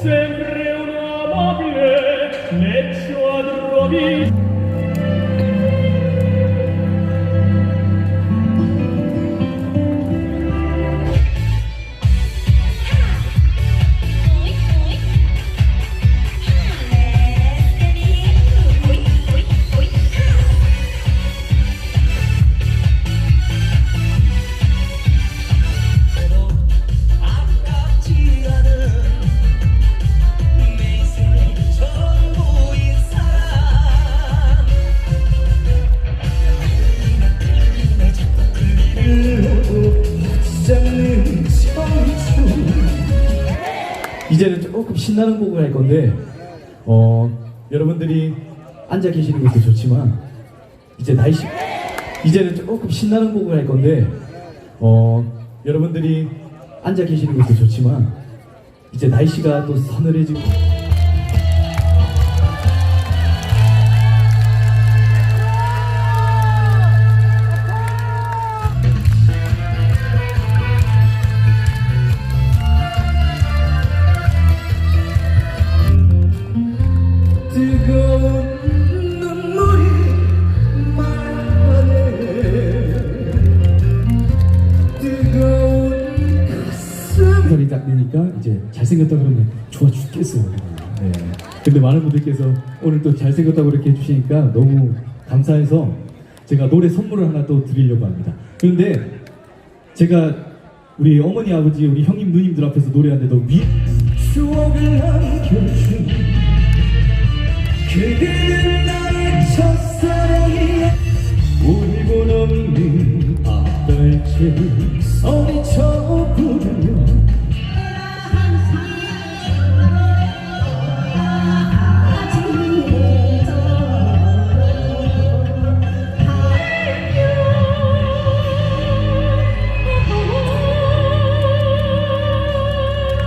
sempre un amabile leccio ad rovi 이제는 조금 신나는 곡을 할 건데 어 여러분들이 앉아 계시는 것도 좋지만 이제 날씨 이제는 조금 신나는 곡을 할 건데 어 여러분들이 앉아 계시는 것도 좋지만 이제 날씨가 또 서늘해지고 소리 딱 내니까 이제 잘생겼다 그러면 좋아 죽겠어요. 네. 근데 많은 분들께서 오늘 또 잘생겼다고 이렇게 해주시니까 너무 감사해서 제가 노래 선물을 하나 또 드리려고 합니다. 그런데 제가 우리 어머니 아버지 우리 형님 누님들 앞에서 노래하는데도 위 추억을 남겨준 그대는 나의 첫사랑이야 울고 넘는 앞달채